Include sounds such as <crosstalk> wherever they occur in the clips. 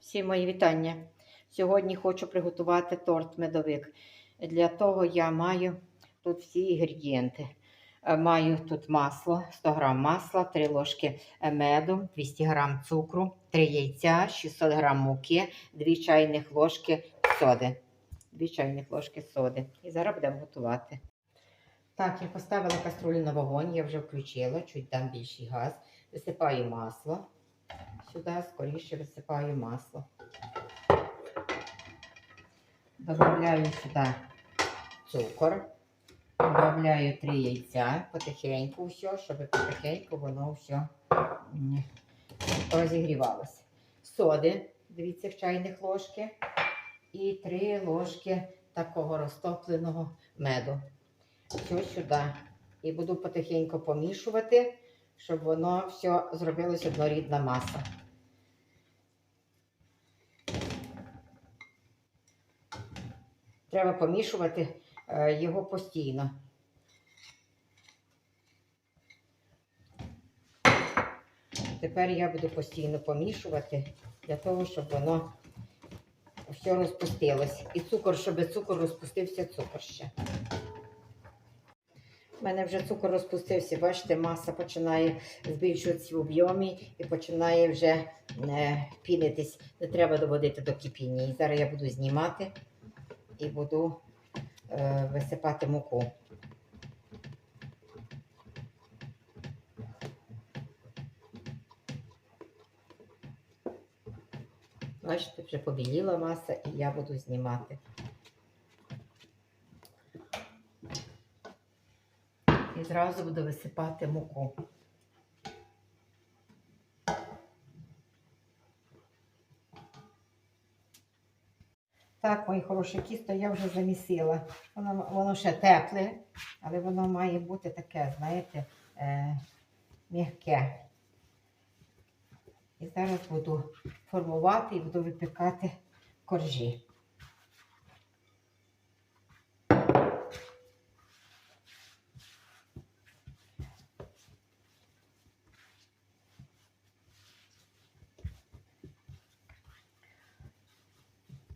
Всі мої вітання. Сьогодні хочу приготувати торт медовик. Для того я маю тут всі інгредієнти. Е, Маю тут масло, 100 г масла, 3 ложки е, меду, 200 г цукру, 3 яйця, 600 г муки, 2 чайних ложки соди. 2 чайних ложки соди. І зараз будемо готувати. Так, я поставила каструлю на вогонь, я вже включила, чуть дам більший газ. Висипаю масло. Сюди скоріше висипаю масло. Добавляю сюди цукор. Добавляю три яйця потихеньку все, щоб потихеньку воно все розігрівалося. Соди, дві цих чайних ложки. І три ложки такого розтопленого меду. Все сюди. І буду потихеньку помішувати, щоб воно все зробилось однорідна маса. Треба помішувати е, його постійно. Тепер я буду постійно помішувати для того, щоб воно все розпустилось. І цукор, щоб цукор розпустився, цукор ще. У мене вже цукор розпустився, бачите, маса починає збільшуватися в об'ємі і починає вже е, пінитись. Не треба доводити до кипіння. І зараз я буду знімати і буду е, висипати муку. Бачите, вже побіліла маса і я буду знімати. І зразу буду висипати муку. Так, мої хороші тісто я вже замісила. Воно, воно ще тепле, але воно має бути таке, знаєте, е, м'яке. І зараз буду формувати і буду випікати коржі.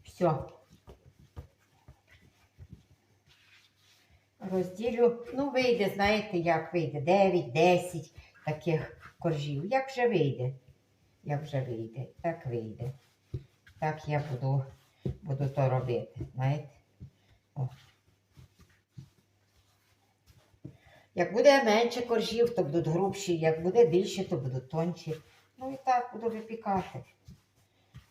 Все. Розділю, ну, вийде, знаєте, як вийде, 9-10 таких коржів. Як вже вийде? Як вже вийде, так вийде. Так я буду, буду то робити, знаєте. О. Як буде менше коржів, то будуть грубші, як буде більше, то будуть тонші. Ну і так буду випікати.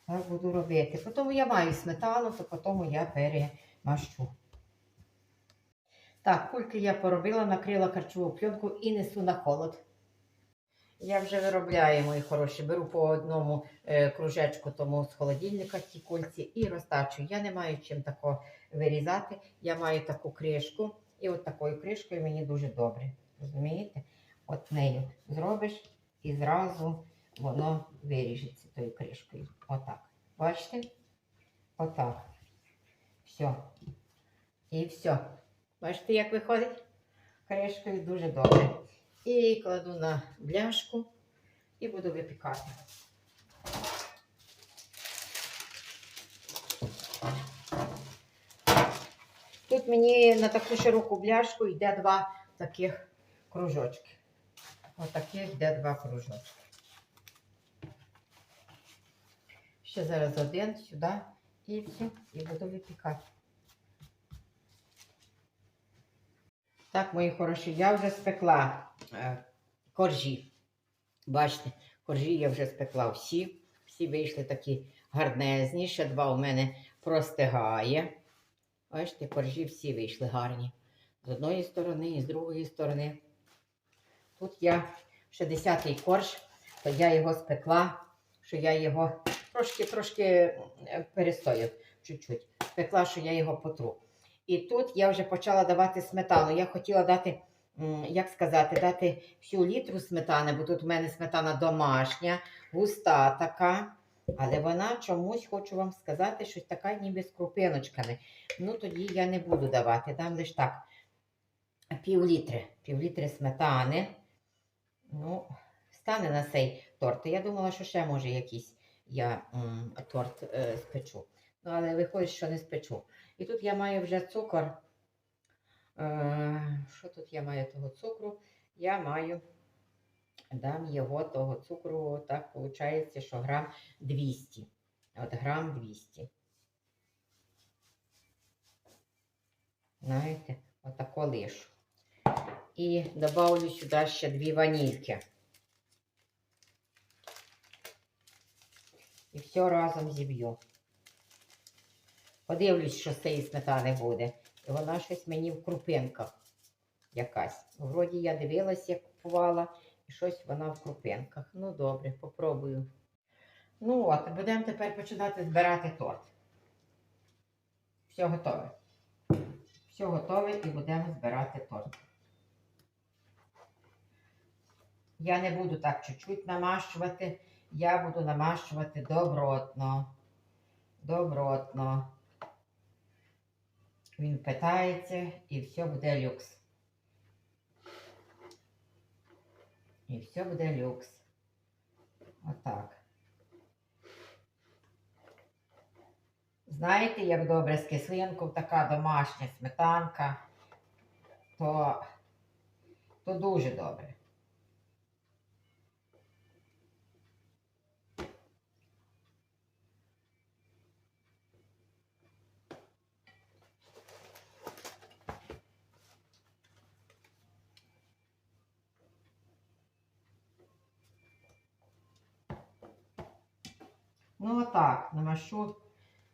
Так буду робити. Потім я маю сметану, то потім я перемащу. Так, кульки я поробила, накрила харчову пленку і несу на холод. Я вже виробляю, мої хороші. Беру по одному е, кружечку тому з холодильника ті кульці і розтачую. Я не маю чим тако вирізати. Я маю таку кришку. І от такою кришкою мені дуже добре. Розумієте? От нею зробиш і зразу воно виріжеться тою кришкою. Отак. Бачите? Отак. Все. І все. Бачите, як виходить? Кришкою дуже добре. І кладу на бляшку і буду випікати. Тут мені на таку широку бляшку йде два таких кружочки. Отаких йде два кружочки. Ще зараз один сюди і все, і буду випікати. Так, мої хороші, я вже спекла е, коржі. Бачите, коржі я вже спекла всі. Всі вийшли такі гарнезні. Ще два у мене простигає. Бачите, коржі всі вийшли гарні. З одної сторони і з другої сторони. Тут я ще десятий корж, то я його спекла, що я його трошки-трошки перестояв чуть-чуть. Спекла, що я його потру. І тут я вже почала давати сметану. Я хотіла дати, як сказати, дати всю літру сметани, бо тут у мене сметана домашня, густа така. Але вона чомусь, хочу вам сказати, щось така ніби з крупиночками. Ну, тоді я не буду давати. Дам лише так. Пів літри. Пів літри сметани. Ну, стане на цей торт. Я думала, що ще може якісь я м, торт е, спечу. Ну, але виходить, що не спечу. І тут я маю вже цукор. Е, що тут я маю того цукру? Я маю, дам його того цукру, так виходить, що грам 200. От грам 200. Знаєте, отако лишу. І добавлю сюди ще дві ванільки. І все разом зіб'ю. Подивлюсь, що з цієї сметани буде. І вона щось мені в крупинках якась. Вроді я дивилась, як купувала, і щось вона в крупинках. Ну, добре, попробую. Ну от, будемо тепер починати збирати торт. Все готове. Все готове і будемо збирати торт. Я не буду так чуть-чуть намащувати. Я буду намащувати добротно. Добротно. Він питається і все буде люкс. І все буде люкс. Отак. Знаєте, як добре з кислинкою така домашня сметанка, то, то дуже добре. Ну, отак, намащу,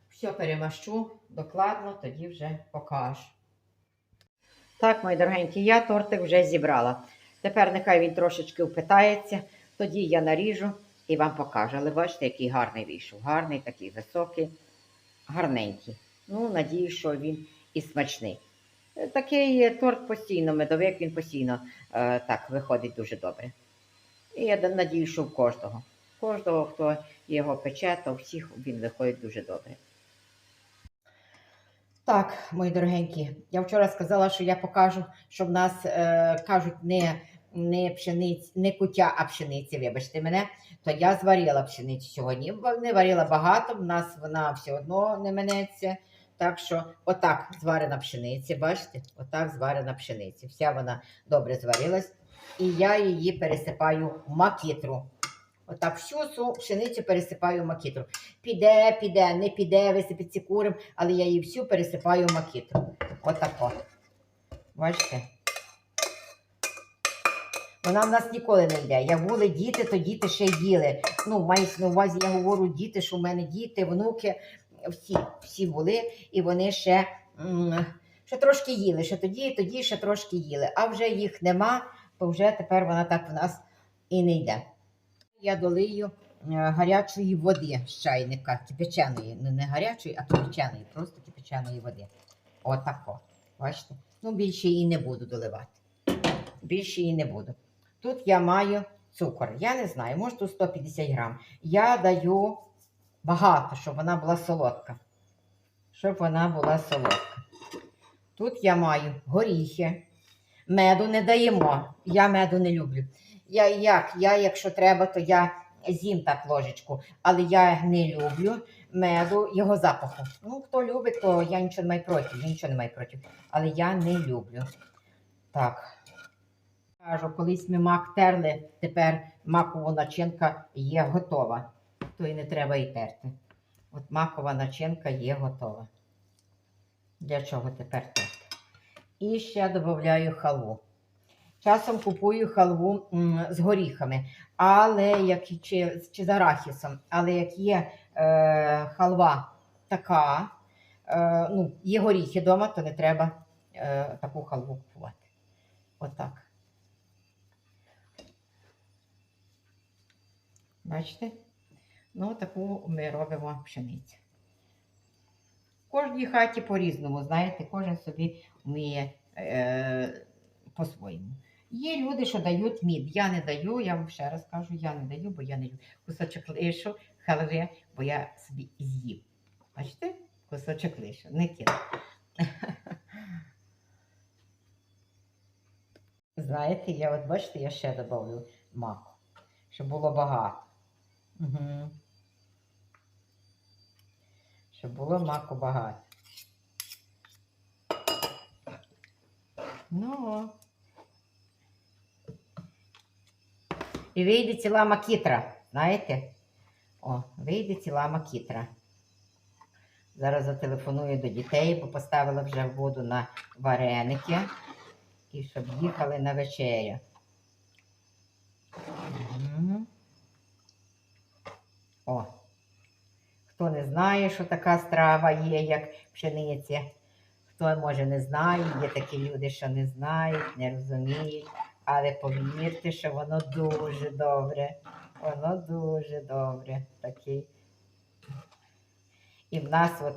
все перемащу докладно, тоді вже покажу. Так, мої дорогенькі, я тортик вже зібрала. Тепер нехай він трошечки впитається, тоді я наріжу і вам покажу. Але бачите, який гарний вийшов. Гарний, такий високий, гарненький. Ну, надію, що він і смачний. Такий торт постійно, медовик, він постійно е, так виходить дуже добре. І я надію, що в кожного. Кожного, хто його пече, то всіх він виходить дуже добре. Так, мої дорогенькі, я вчора сказала, що я покажу, що в нас е, кажуть не, не пшениць, не кутя, а пшениці, вибачте мене, то я зварила пшеницю сьогодні. Не варила багато, в нас вона все одно не минеться. Так що отак зварена пшениця, бачите, отак зварена пшениця. Вся вона добре зварилась. І я її пересипаю в макітру. Отак всю цю пшеницю пересипаю в. Піде, піде, не піде, висипеться курим, але я її всю пересипаю в макітру. Отако. Бачите? Вона в нас ніколи не йде. Як були діти, то діти ще їли. Ну, мається на увазі, я говорю діти, що в мене діти, внуки, всі, всі були, і вони ще, ще трошки їли. Ще тоді, тоді ще трошки їли. А вже їх нема, то вже тепер вона так в нас і не йде. Я долию е, гарячої води з чайника, кипяченої, не, не гарячої, а кипяченої, просто кипяченої води. Отако. Бачите? Ну, більше її не буду доливати. Більше її не буду. Тут я маю цукор. Я не знаю, може тут 150 грам. Я даю багато, щоб вона була солодка. Щоб вона була солодка. Тут я маю горіхи. Меду не даємо. Я меду не люблю. Я як? Я, якщо треба, то я з'їм так ложечку, але я не люблю меду, його запаху. Ну, хто любить, то я нічого не маю проти, я нічого не маю проти. Але я не люблю. Так. Кажу, колись ми мак терли, тепер макова начинка є готова. То і не треба і терти. От макова начинка є готова. Для чого тепер терти? І ще додаю халву. Часом купую халву з горіхами, але як чи, чи з арахісом. Але як є е, халва така, е, ну, є горіхи вдома, то не треба е, таку халву купувати. Отак. Бачите? Ну, таку ми робимо пшеницю. В кожній хаті по-різному, знаєте, кожен собі вміє е, по-своєму. Є люди, що дають мід. Я не даю, я вам ще раз кажу, я не даю, бо я не люблю. Кусочок лишу, халви, бо я собі з'їв. Бачите? Кусочок лишу, не кину. <laughs> Знаєте, я от бачите, я ще додаю маку, щоб було багато. Угу. Щоб було маку багато. Ну. І вийде ціла макітра, знаєте? О, вийде ціла макітра. Зараз зателефоную до дітей, бо поставила вже воду на вареники. І щоб їхали на вечерю. О. Хто не знає, що така страва є, як пшениця. Хто може не знає, є такі люди, що не знають, не розуміють. Але повірте, що воно дуже добре. Воно дуже добре. Такий. І в нас, от,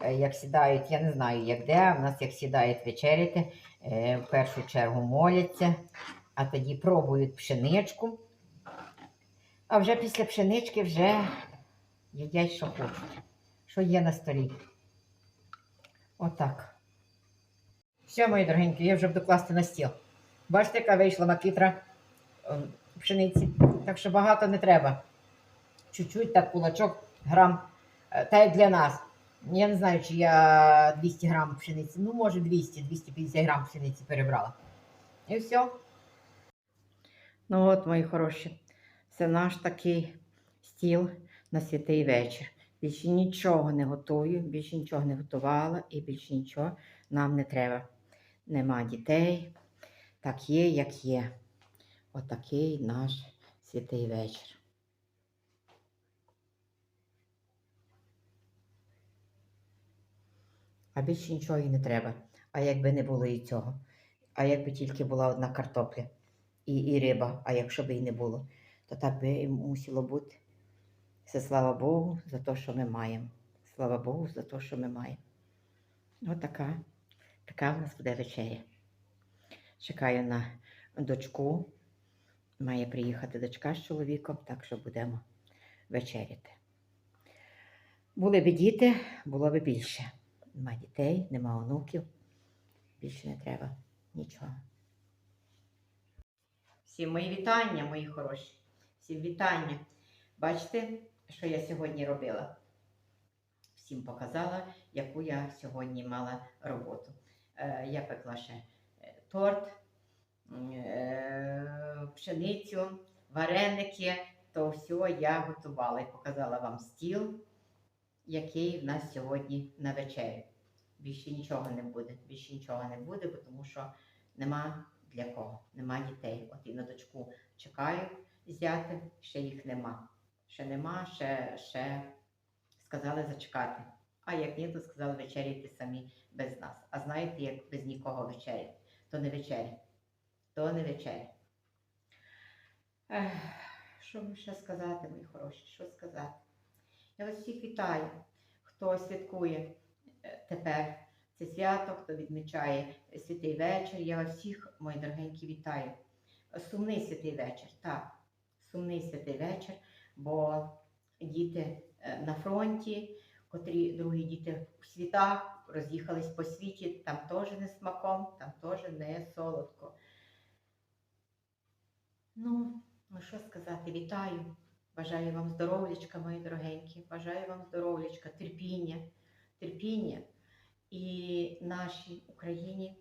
е, як сідають, я не знаю, як де, а в нас як сідають вечеряти, е, в першу чергу моляться, а тоді пробують пшеничку. А вже після пшенички вже їдять, що хочуть, що є на столі. Отак. Все, мої дорогенькі, я вже буду класти на стіл. Бачите, яка вийшла макітра ем, пшениці. Так що багато не треба. Чуть-чуть так кулачок грам. Е, Та як для нас. Я не знаю, чи я 200 грам пшениці. Ну, може 200, 250 грам пшениці перебрала. І все. Ну от, мої хороші, це наш такий стіл на святий вечір. Більше нічого не готую, більше нічого не готувала і більше нічого нам не треба. Нема дітей. Так є, як є. Отакий наш святий вечір. А більше нічого і не треба. А якби не було і цього. А якби тільки була одна картопля і, і риба, а якщо б і не було, то так би і мусило бути. Це слава Богу за те, що ми маємо. Слава Богу за те, що ми маємо. Отака. Така в нас буде вечеря. Чекаю на дочку. Має приїхати дочка з чоловіком, так що будемо вечеряти. Були б діти, було б більше. Нема дітей, нема онуків. Більше не треба нічого. Всім мої вітання, мої хороші. Всім вітання. Бачите, що я сьогодні робила? Всім показала, яку я сьогодні мала роботу. Е, я пекла ще торт, е, пшеницю, вареники, то все я готувала і показала вам стіл, який в нас сьогодні на вечерю. Більше нічого не буде. Більше нічого не буде, тому що нема для кого, нема дітей. От і на дочку чекаю взяти, ще їх нема. Ще нема, ще, ще сказали зачекати. А як ні, то сказали вечеряти самі без нас. А знаєте, як без нікого вечерять? То не вечеря. То не вечеря. Ех, що вам ще сказати, мої хороші? Що сказати? Я вас всіх вітаю, хто святкує е, тепер це свято, хто відмічає святий вечір. Я вас всіх, мої дорогенькі, вітаю. Сумний святий вечір, так, сумний святий вечір, бо діти е, на фронті, котрі другі діти в світах роз'їхались по світі, там теж не смаком, там теж не солодко. Ну, ну що сказати, вітаю. Бажаю вам здоров'ячка, мої дорогенькі. Бажаю вам здоров'ячка, терпіння, терпіння. І нашій Україні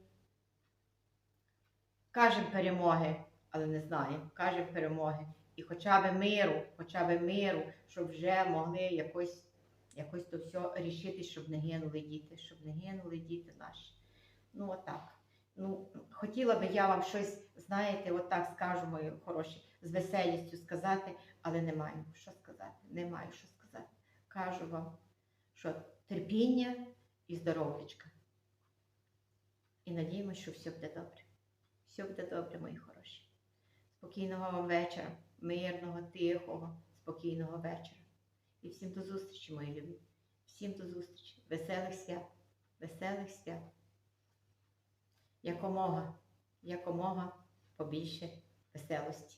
кажемо перемоги, але не знаємо, кажемо перемоги. І хоча б миру, хоча б миру, щоб вже могли якось, якось то все рішити, щоб не гинули діти, щоб не гинули діти наші. Ну, отак. Ну, хотіла би я вам щось, знаєте, отак скажу, мої хороші, з веселістю сказати, але не маю що сказати. Не маю що сказати. Кажу вам, що терпіння і здоров'ячка. І надіємося, що все буде добре. Все буде добре, мої хороші. Спокійного вам вечора, мирного, тихого, спокійного вечора. І всім до зустрічі, мої любі. Всім до зустрічі. Веселих свят, веселих свят. Якомога, якомога побільше веселості.